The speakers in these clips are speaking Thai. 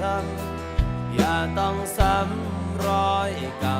ทำอย่าต้องซ้ำรอยเก่า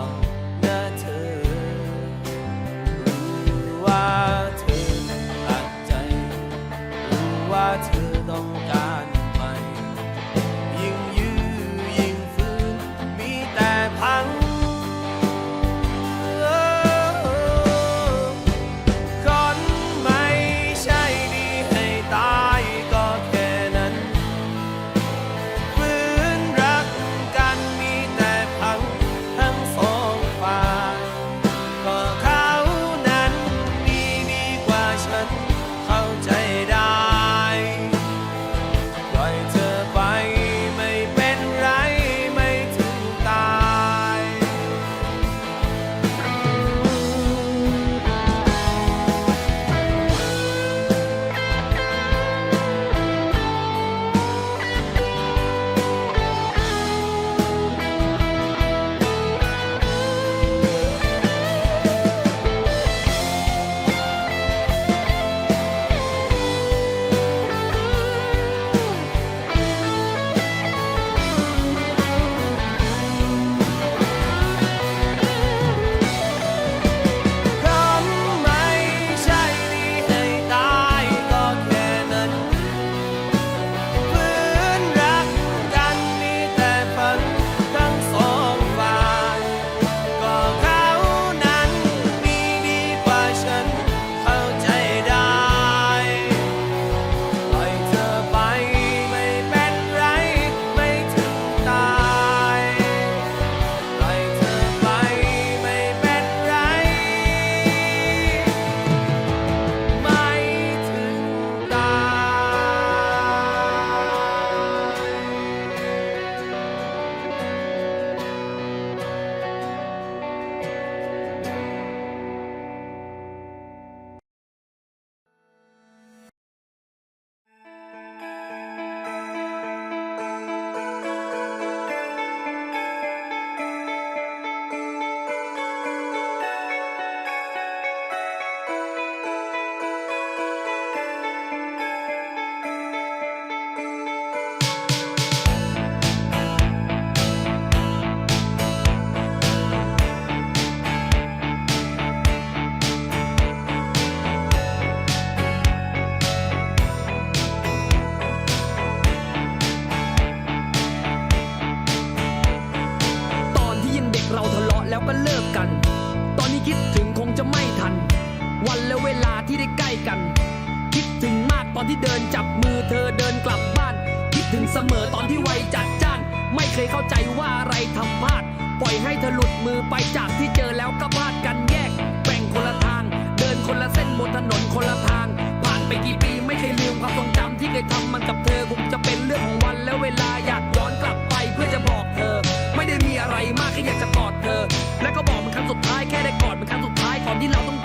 ที่วัยจัดจ้าน ไม่เคยเข้าใจว่าอะไรทำพลาด ปล่อยให้เธอหลุดมือไปจากที่เจอแล้วก็พลาดกันแยก แบ่งคนละทาง เดินคนละเส้นบนถนนคนละทาง ผ่านไปกี่ปีไม่เคยลืมความทรงจำที่เคยทำมันกับเธอคงจะเป็นเรื่องของวันและเวลาอยากย้อนกลับไปเพื่อจะบอกเธอ ไม่ได้มีอะไรมากแค่อยากจะกอดเธอ และก็บอกมันครั้งสุดท้ายแค่ได้กอดมันครั้งสุดท้ายก่อนที่เราต้อง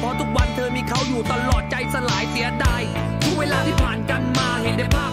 พราะทุกวันเธอมีเขาอยู่ตลอดใจสลายเสียดายทุกเวลาที่ผ่านกันมาเห็นได้ภาพ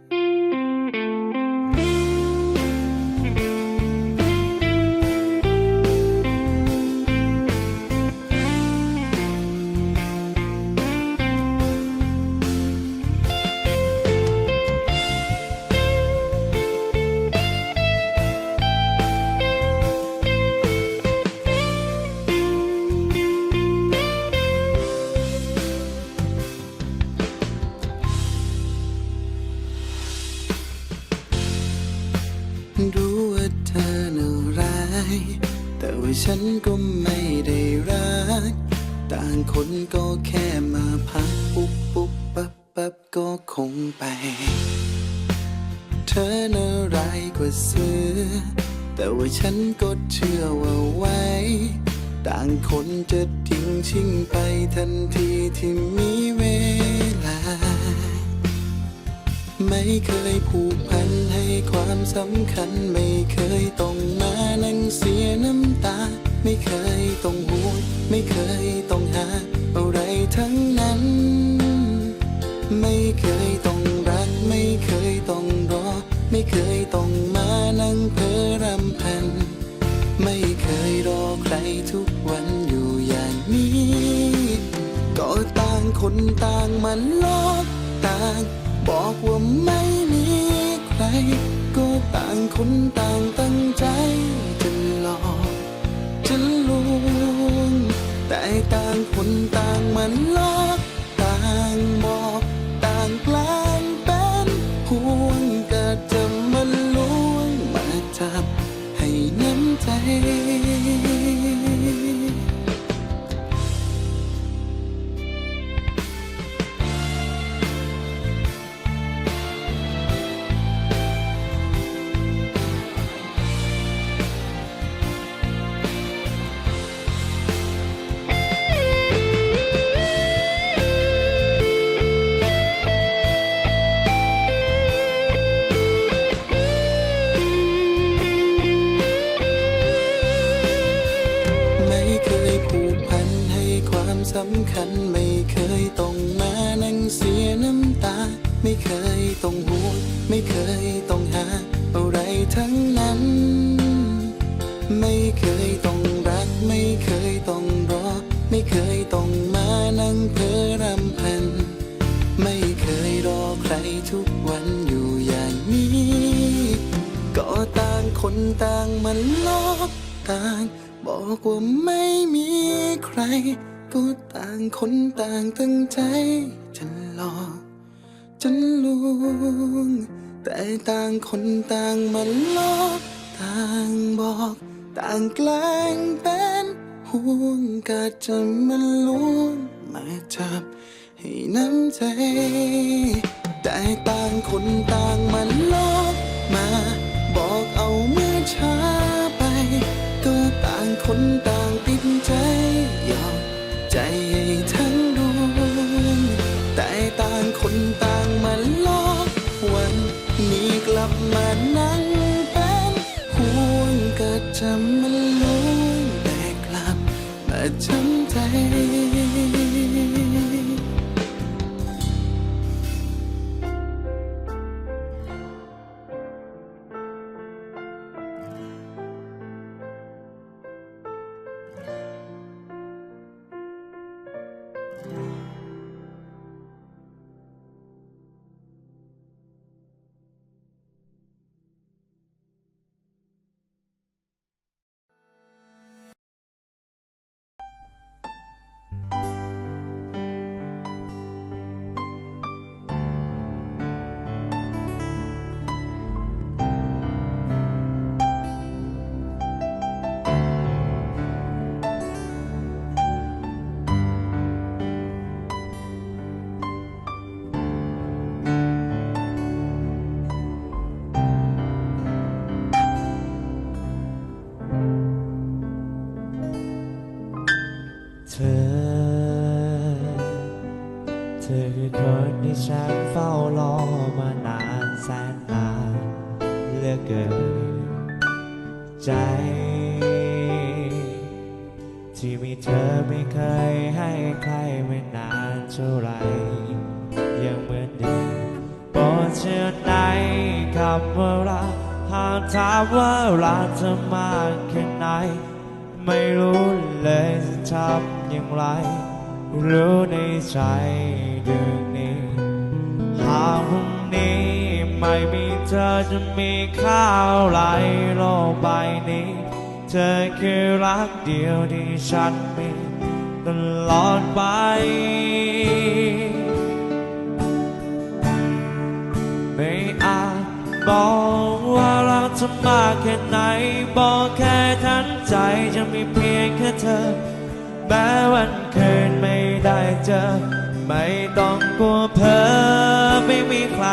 คนก็แค่มาพักปุ๊บปุ๊บปับปับก็คงไป เธออะไรกว่าเสือแต่ว่าฉันก็เชื่อว่าไว้ ต่างคนจะทิ้งชิงไปทันทีที่มีเวลา ไม่เคยผูกพันให้ความสำคัญไม่เคยต้องมานั่งเสียน้ำตา ไม่เคยต้องหูไม่เคยต้องหา อะไรทั้งนั้น ไม่เคยต้องรัก ไม่เคยต้องรอ ไม่เคยต้องมานั่งเพ้อรำพัน ไม่เคยรอใครทุกวันอยู่อย่างนี้ ก็ต่างคนต่างมันลอกต่าง บอกว่าไม่มีใคร ก็ต่างคนต่างตั้ง ฉันลวงแต่ต่างคนต่างมันลอกต่างบอกต่างกลางเป็นห่วงก็จะมันลวงมาจับให้น้ำใจ ต้องมานั่งเพ้อรำพัน ไม่เคยรอใครทุกวันอยู่อย่างนี้ ก็ต่างคนต่างมันลอกต่าง บอกว่าไม่มีใคร ก็ต่างคนต่างตั้งใจจะหลอกจะลวงแต่ต่างคนต่างมันลอกต่างบอก ต่างแกล้งเป็น ห่วงกะจะมันล้วนมาจับให้น้ำใจ แต่ต่างคนต่างมันลอกมา บอกเอาเมื่อช้าไป ก็ต่างคนต่าง อ เธอคือคนที่ฉันเฝ้ารอมานานแสนนานเหลือกเกินใจ ที่มีเธอไม่เคยให้ใครไม่นานเท่าไรยังเหมือนเดิมโปรดเชื่อในคำว่ารักหากถามว่ารักเธอมากแค่ไหน ไม่รู้เลยจะทำ อย่างไร รู้ในใจเดือนนี้หากพรุ่งนี้ไม่มีเธอจะมีข้าวไหลโลกใบนี้ เธอคือรักเดียวที่ฉันมีตลอดไปไม่อาจบอกว่ารักเธอมากแค่ไหน บอกแค่ทั้งใจจะมีเพียงแค่เธอ แม้วันคืนไม่ได้เจอ ไม่ต้องกลัวเพ้อไม่มีใคร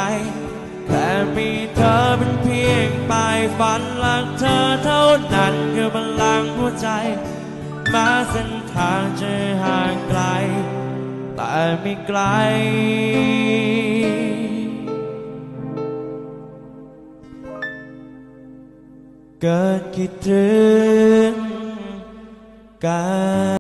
แค่มีเธอเป็นเพียงปลายฝันรักเธอเท่านั้นคือพลังหัวใจแม้เส้นทางจะห่างไกล แต่ไม่ไกลเกิดคิดถึงกัน